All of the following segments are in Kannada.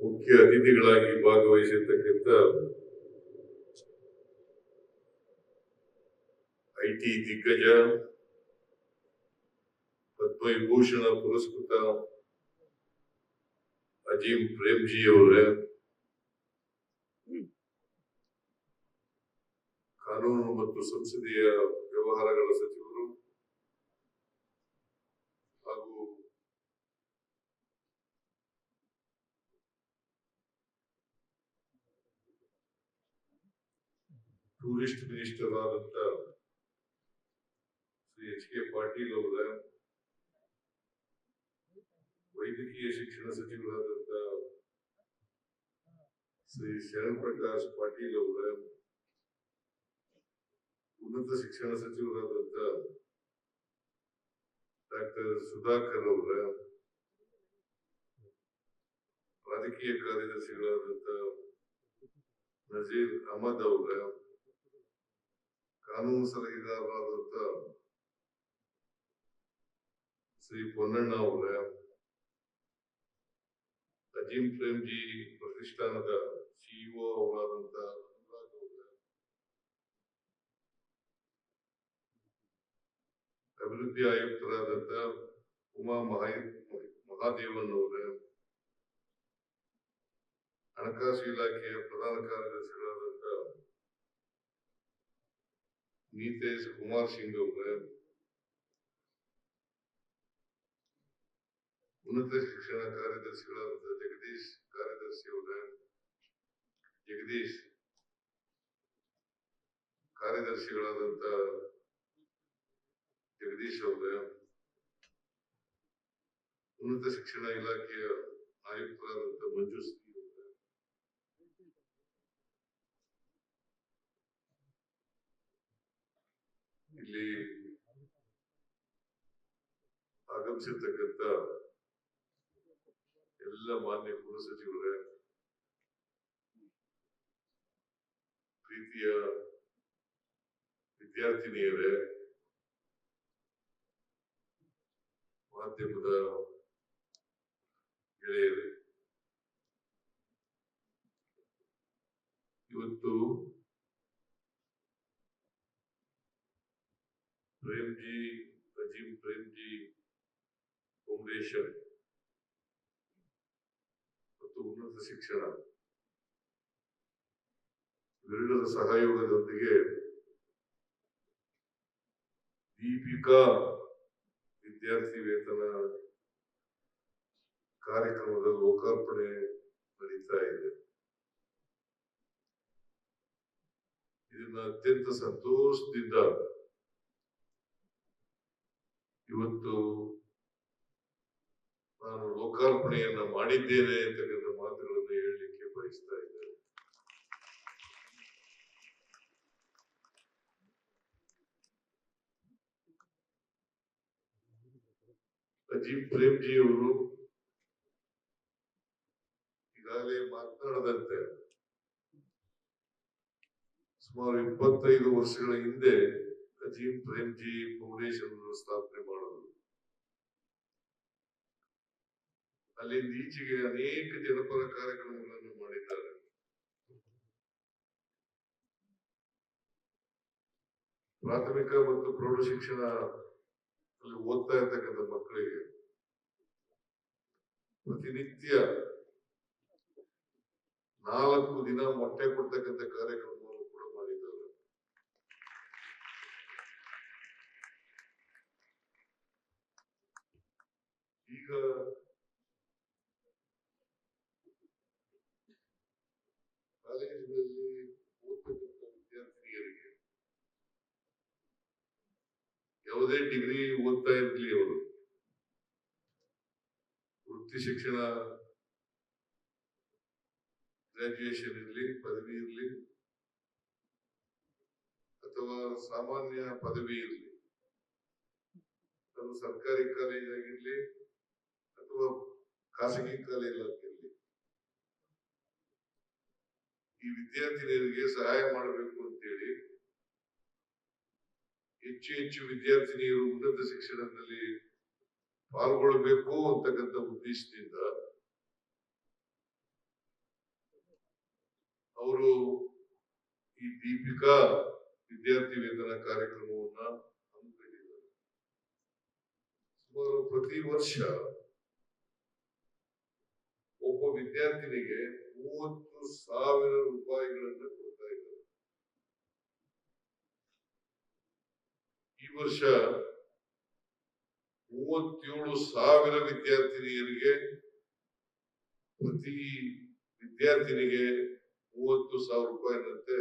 ಮುಖ್ಯ ಅತಿಥಿಗಳಾಗಿ ಭಾಗವಹಿಸಿರ್ತಕ್ಕಂಥ ಐಟಿ ದಿಗ್ಗಜ, ಪದ್ಮವಿಭೂಷಣ ಪುರಸ್ಕೃತ ಅಜೀಂ ಪ್ರೇಮ್ಜಿ ಅವರೇ. ಕಾನೂನು ಮತ್ತು ಸಂಸದೀಯ ವ್ಯವಹಾರಗಳ ಸಚಿವರು ಟೂರಿಸ್ಟ್ ಮಿನಿಸ್ಟರ್ ಆದಂತ ಶ್ರೀ ಎಚ್ ಕೆ ಪಾಟೀಲ್ ಅವರ ವೈದ್ಯಕೀಯ ಶಿಕ್ಷಣ ಸಚಿವರಾದಂತ ಶ್ರೀ ಶರಣ್ ಪ್ರಕಾಶ್ ಪಾಟೀಲ್ ಅವರ ಉನ್ನತ ಶಿಕ್ಷಣ ಸಚಿವರಾದಂತ ಡಾಕ್ಟರ್ ಸುಧಾಕರ್ ಅವರ ರಾಜಕೀಯ ಕಾರ್ಯದರ್ಶಿಗಳಾದಂತ ನಜೀರ್ ಅಹಮದ್ ಅವರ ಕಾನೂನು ಸಲಹೆಗಾರರಾದಂತ ಶ್ರೀ ಪೊನ್ನಣ್ಣ ಅವರೇ ಅಜೀಂ ಪ್ರೇಮ್ಜಿ ಪ್ರತಿಷ್ಠಾನದ ಸಿಇಒ ಅವರಾದಂತ ಅಭಿವೃದ್ಧಿ ಆಯುಕ್ತರಾದಂತ ಉಮಾ ಮಹಾ, ಮಹಾದೇವನ್ ಅವರೇ. ಹಣಕಾಸು ಇಲಾಖೆಯ ಪ್ರಧಾನ ಕಾರ್ಯದರ್ಶಿಗಳಾದಂತ ನೀತೇಶ್ ಕುಮಾರ್ ಸಿಂಗ್ ಅವರ ಉನ್ನತ ಶಿಕ್ಷಣ ಕಾರ್ಯದರ್ಶಿಗಳಾದ ಜಗದೀಶ್ ಕಾರ್ಯದರ್ಶಿ ಅವರ ಜಗದೀಶ್ ಕಾರ್ಯದರ್ಶಿಗಳಾದಂತ ಜಗದೀಶ್ ಅವರ ಉನ್ನತ ಶಿಕ್ಷಣ ಇಲಾಖೆಯ ಆಯುಕ್ತರಾದಂತ ಮಂಜುಶ್ರೀ ಇಲ್ಲಿ ಆಗಮಿಸಿರ್ತಕ್ಕಂಥ ಎಲ್ಲ ಮಾನ್ಯ ಕುಲಸಚಿವರೇ ಪ್ರೀತಿಯ ವಿದ್ಯಾರ್ಥಿನಿಯರೇ ಮಾಧ್ಯಮದ ಗೆಳೆಯರೇ ಇವತ್ತು ಪ್ರೇಮ್ಜಿ, ಅಜೀಂ ಪ್ರೇಮ್ಜಿ ಫೌಂಡೇಶನ್ ಮತ್ತು ಉನ್ನತ ಶಿಕ್ಷಣ. ಇವೆರಡರ ಸಹಯೋಗದೊಂದಿಗೆ ದೀಪಿಕಾ ವಿದ್ಯಾರ್ಥಿ ವೇತನ ಕಾರ್ಯಕ್ರಮದ ಲೋಕಾರ್ಪಣೆ ನಡೀತಾ ಇದೆ. ಇದನ್ನ ಅತ್ಯಂತ ಸಂತೋಷದಿಂದ ಇವತ್ತು ನಾನು ಲೋಕಾರ್ಪಣೆಯನ್ನ ಮಾಡಿದ್ದೇನೆ ಅಂತಕ್ಕಂಥ ಮಾತುಗಳನ್ನು ಹೇಳಲಿಕ್ಕೆ ಬಯಸ್ತಾ ಇದ್ದೇನೆ. ಅಜೀಬ್ ಪ್ರೇಮ್ಜಿ ಅವರು ಈಗಾಗಲೇ ಮಾತನಾಡದಂತೆ ಸುಮಾರು ಇಪ್ಪತ್ತೈದು ವರ್ಷಗಳ ಹಿಂದೆ ಅಜೀಂ ಪ್ರೇಮ್ಜಿ ಫೌಂಡೇಶನ್ ಸ್ಥಾಪನೆ ಮಾಡೋದು. ಅಲ್ಲಿಂದ ಈಚೆಗೆ ಅನೇಕ ಜನಪರ ಕಾರ್ಯಕ್ರಮಗಳನ್ನು ಮಾಡಿದ್ದಾರೆ. ಪ್ರಾಥಮಿಕ ಮತ್ತು ಪ್ರೌಢ ಶಿಕ್ಷಣ ಅಲ್ಲಿ ಓದ್ತಾ ಇರ್ತಕ್ಕಂಥ ಮಕ್ಕಳಿಗೆ ಪ್ರತಿನಿತ್ಯ ನಾಲ್ಕು ದಿನ ಮೊಟ್ಟೆ ಕೊಡ್ತಕ್ಕಂಥ ಕಾರ್ಯಕ್ರಮವನ್ನು ಕೂಡ ಮಾಡಿದ್ದಾರೆ ಈಗ ಕಾಲೇಜಿನಲ್ಲಿ ಓದ್ತಕ್ಕಂಥ ವಿದ್ಯಾರ್ಥಿನಿಯರಿಗೆ ಯಾವುದೇ ಡಿಗ್ರಿ ಓದ್ತಾ ಇರ್ಲಿ ಅವರು. ವೃತ್ತಿ ಶಿಕ್ಷಣ ಗ್ರಾಜುಯೇಷನ್ ಇರಲಿ, ಪದವಿ ಇರಲಿ, ಅಥವಾ ಸಾಮಾನ್ಯ ಪದವಿ ಇರಲಿ. ಅದು ಸರ್ಕಾರಿ ಕಾಲೇಜ್ ಆಗಿರ್ಲಿ ಅಥವಾ ಖಾಸಗಿ ಕಾಲೇಜ್ ಆಗಿರ್ಲಿ ಈ ವಿದ್ಯಾರ್ಥಿನಿಯರಿಗೆ ಸಹಾಯ ಮಾಡಬೇಕು ಅಂತೇಳಿ ಹೆಚ್ಚು ಹೆಚ್ಚು ವಿದ್ಯಾರ್ಥಿನಿಯರು ಉನ್ನತ ಶಿಕ್ಷಣದಲ್ಲಿ ಪಾಲ್ಗೊಳ್ಳಬೇಕು ಅಂತಕ್ಕಂಥ ಉದ್ದೇಶದಿಂದ ಅವರು ಈ ದೀಪಿಕಾ ವಿದ್ಯಾರ್ಥಿ ವೇತನ ಕಾರ್ಯಕ್ರಮವನ್ನ ಹಮ್ಮಿಕೊಂಡಿದ್ದಾರೆ. ಸುಮಾರು ಪ್ರತಿ ವರ್ಷ ಒಬ್ಬ ವಿದ್ಯಾರ್ಥಿನಿಗೆ ಮೂವತ್ತು ಸಾವಿರ ರೂಪಾಯಿಗಳನ್ನ ಕೊಡ್ತಾ ಇದ್ದಾರೆ ಈ ವರ್ಷ ಮೂವತ್ತೇಳು ಸಾವಿರ ವಿದ್ಯಾರ್ಥಿನಿಯರಿಗೆ, ಪ್ರತಿ ವಿದ್ಯಾರ್ಥಿನಿಗೆ ಮೂವತ್ತು ಸಾವಿರ ರೂಪಾಯಿನಂತೆ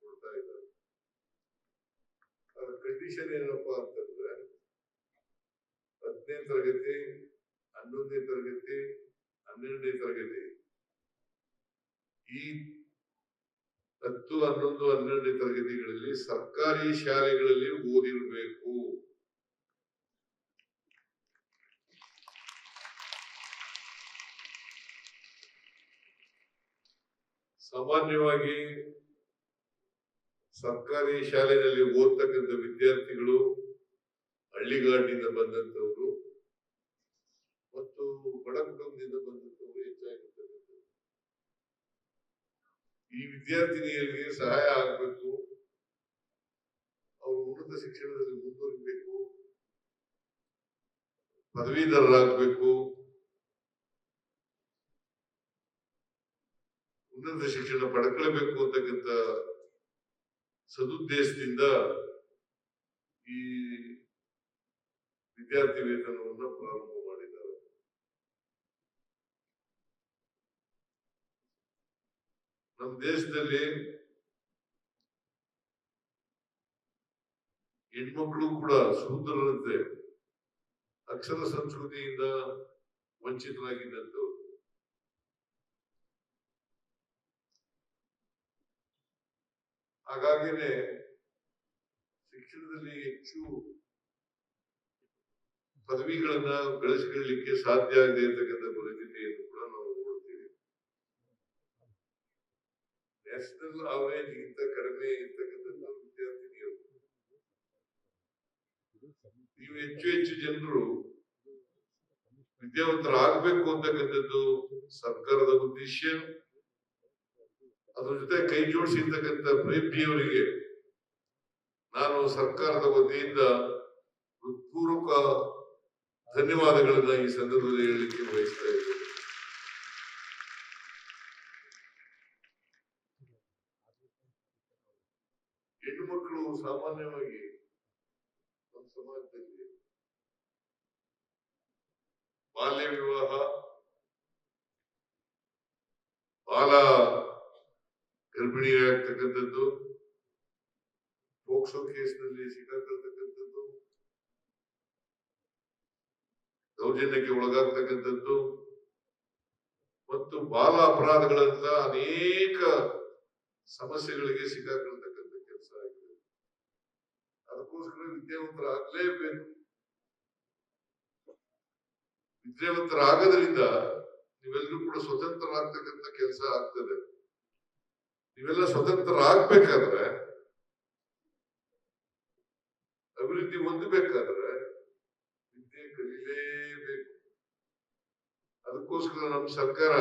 ಕೊಡ್ತಾ ಇದ್ದಾರೆ. ಅದರ ಕಂಡೀಷನ್ ಏನಪ್ಪಾ ಅಂತಂದ್ರೆ, ಹತ್ತನೇ ತರಗತಿ ಹನ್ನೊಂದನೇ ತರಗತಿ ಹನ್ನೆರಡನೇ ತರಗತಿ ಈ ಹತ್ತು ಹನ್ನೊಂದು ಹನ್ನೆರಡನೇ ತರಗತಿಗಳಲ್ಲಿ ಸರ್ಕಾರಿ ಶಾಲೆಗಳಲ್ಲಿ ಓದಿರಬೇಕು. ಸಾಮಾನ್ಯವಾಗಿ ಸರ್ಕಾರಿ ಶಾಲೆಯಲ್ಲಿ ಓದ್ತಕ್ಕಂಥ ವಿದ್ಯಾರ್ಥಿಗಳು ಹಳ್ಳಿಗಾಡಿನಿಂದ ಬಂದಂತವರು ಮತ್ತು ಬಡ ಕುಟುಂಬದಿಂದ ಬಂದಂತವರು ಹೆಚ್ಚಾಗಿರ್ತಕ್ಕಂಥದ್ದು ಈ ವಿದ್ಯಾರ್ಥಿನಿಯರಿಗೆ ಸಹಾಯ ಆಗಬೇಕು. ಅವರು ಉನ್ನತ ಶಿಕ್ಷಣದಲ್ಲಿ ಮುಂದುವರಿಬೇಕು. ಪದವೀಧರರಾಗಬೇಕು. ಉನ್ನತ ಶಿಕ್ಷಣ ಪಡ್ಕೊಳ್ಬೇಕು ಅಂತಕ್ಕಂಥ ಸದುದ್ದೇಶದಿಂದ ಈ ವಿದ್ಯಾರ್ಥಿ ವೇತನವನ್ನು ಪ್ರಾರಂಭ ಮಾಡಿದ್ದಾರೆ ನಮ್ಮ ದೇಶದಲ್ಲಿ ಹೆಣ್ಮಕ್ಳು ಕೂಡ ಶೂದ್ರರಂತೆ ಅಕ್ಷರ ಸಂಸ್ಕೃತಿಯಿಂದ ವಂಚಿತರಾಗಿದ್ದಂಥವ್ರು. ಹಾಗಾಗಿನೇ ಶಿಕ್ಷಣದಲ್ಲಿ ಹೆಚ್ಚು ಪದವಿಗಳನ್ನ ಗಳಿಸಿಕೊಳ್ಳಲಿಕ್ಕೆ ಸಾಧ್ಯ ಆಗದೆ ಇರತಕ್ಕಂಥ ಪರಿಸ್ಥಿತಿಯನ್ನು ಕೂಡ ನಾವು ನೋಡ್ತೀವಿ ನ್ಯಾಷನಲ್ ಅವರೇಜ್ ಗಿಂತ ಕಡಿಮೆ ಇರ್ತಕ್ಕಂಥ ವಿದ್ಯಾರ್ಥಿನಿಯರು. ನೀವು ಹೆಚ್ಚು ಹೆಚ್ಚು ಜನರು ವಿದ್ಯಾವಂತರಾಗಬೇಕು ಅಂತಕ್ಕಂಥದ್ದು ಸರ್ಕಾರದ ಉದ್ದೇಶ ಅದ್ರ ಜೊತೆ ಕೈ ಜೋಡಿಸಿರ್ತಕ್ಕಂಥ ಪ್ರೇಮಿಯವರಿಗೆ ನಾನು ಸರ್ಕಾರದ ವತಿಯಿಂದ ಹೃತ್ಪೂರ್ವಕ ಧನ್ಯವಾದಗಳನ್ನ ಈ ಸಂದರ್ಭದಲ್ಲಿ ಹೇಳಲಿಕ್ಕೆ ಬಯಸ್ತಾ ಸಾಮಾನ್ಯವಾಗಿ ನಮ್ಮ ಸಮಾಜದಲ್ಲಿ ಬಾಲ್ಯ ವಿವಾಹ, ಬಾಲ ಗರ್ಭಿಣಿಯಾಗ್ತಕ್ಕಂಥದ್ದು, ಪೋಕ್ಸೋ ಕೇಸ್ನಲ್ಲಿ ಸಿಕ್ಕಾಕೊಳ್ತಕ್ಕಂಥದ್ದು ದೌರ್ಜನ್ಯಕ್ಕೆ ಒಳಗಾಗ್ತಕ್ಕಂಥದ್ದು ಮತ್ತು ಬಾಲ ಅಪರಾಧಗಳಂತ ಅನೇಕ ಸಮಸ್ಯೆಗಳಿಗೆ ಸಿಕ್ಕಾಕೊಳ್ತಕ್ಕಂಥ ಅದಕ್ಕೋಸ್ಕರ ನೀವೆಲ್ಲರೂ ಕೂಡ ಸ್ವತಂತ್ರರಾಗ್ತಕ್ಕಂತ ಕೆಲಸ ಆಗ್ತದೆ. ನೀವೆಲ್ಲ ಸ್ವತಂತ್ರರಾಗ್ಬೇಕಾದ್ರೆ, ಅಭಿವೃದ್ಧಿ ಹೊಂದಬೇಕಾದ್ರೆ ವಿದ್ಯೆ ಕಲಿಲೇಬೇಕು. ಅದಕ್ಕೋಸ್ಕರ ನಮ್ಮ ಸರ್ಕಾರ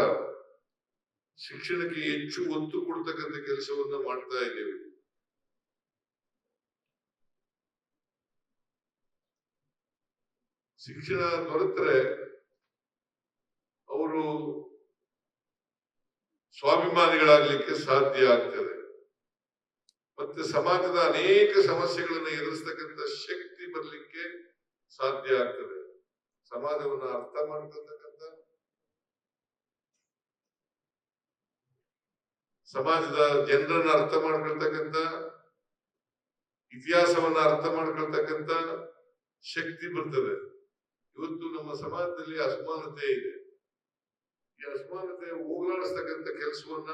ಶಿಕ್ಷಣಕ್ಕೆ ಹೆಚ್ಚು ಒತ್ತು ಕೊಡ್ತಕ್ಕಂಥ ಕೆಲಸವನ್ನ ಮಾಡ್ತಾ ಇದ್ದೇವೆ. ಶಿಕ್ಷಣ ದೊರೆತರೆ ಅವರು ಸ್ವಾಭಿಮಾನಿಗಳಾಗಲಿಕ್ಕೆ ಸಾಧ್ಯ ಆಗ್ತದೆ. ಮತ್ತೆ ಸಮಾಜದ ಅನೇಕ ಸಮಸ್ಯೆಗಳನ್ನು ಎದುರಿಸ್ತಕ್ಕಂಥ ಶಕ್ತಿ ಬರಲಿಕ್ಕೆ ಸಾಧ್ಯ ಆಗ್ತದೆ. ಸಮಾಜವನ್ನು ಅರ್ಥ ಮಾಡ್ಕೊಳ್ತಕ್ಕಂಥ ಸಮಾಜದ ಜನರನ್ನ ಅರ್ಥ ಮಾಡ್ಕೊಳ್ತಕ್ಕಂಥ, ಇತಿಹಾಸವನ್ನ ಅರ್ಥ ಮಾಡ್ಕೊಳ್ತಕ್ಕಂಥ ಶಕ್ತಿ ಬರ್ತದೆ. ಇವತ್ತು ನಮ್ಮ ಸಮಾಜದಲ್ಲಿ ಅಸಮಾನತೆ ಇದೆ. ಈ ಅಸಮಾನತೆ ಹೋಗಲಾಡಿಸ್ತಕ್ಕಂಥ ಕೆಲಸವನ್ನ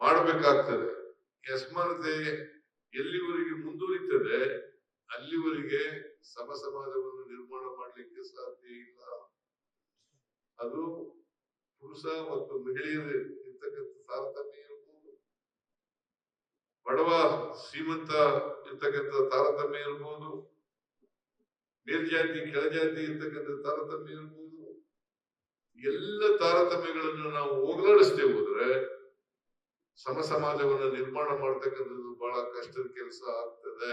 ಮಾಡಬೇಕಾಗ್ತದೆ. ಈ ಅಸಮಾನತೆ ಎಲ್ಲಿವರೆಗೆ ಮುಂದುವರಿತದೆ, ಅಲ್ಲಿವರೆಗೆ ಸಮ ಸಮಾಜವನ್ನು ನಿರ್ಮಾಣ ಮಾಡಲಿಕ್ಕೆ ಸಾಧ್ಯ ಇಲ್ಲ. ಅದು ಪುರುಷ ಮತ್ತು ಮಹಿಳೆಯರು ಇರ್ತಕ್ಕಂಥ ತಾರತಮ್ಯ ಇರಬಹುದು ಬಡವ, ಶ್ರೀಮಂತ ಇರ್ತಕ್ಕಂಥ ತಾರತಮ್ಯ ಇರ್ಬೋದು. ಮೇಲ್ಜಾತಿ, ಕೆಳಜಾತಿ ಇರ್ತಕ್ಕಂಥ ತಾರತಮ್ಯ ಇರ್ಬೋದು ಎಲ್ಲ ತಾರತಮ್ಯಗಳನ್ನು ನಾವು ಹೋಗಲಾಡಿಸ್ತೇ ಹೋದ್ರೆ ಸಮ ಸಮಾಜವನ್ನು ನಿರ್ಮಾಣ ಮಾಡ್ತಕ್ಕಂಥದ್ದು ಬಹಳ ಕಷ್ಟದ ಕೆಲಸ ಆಗ್ತದೆ.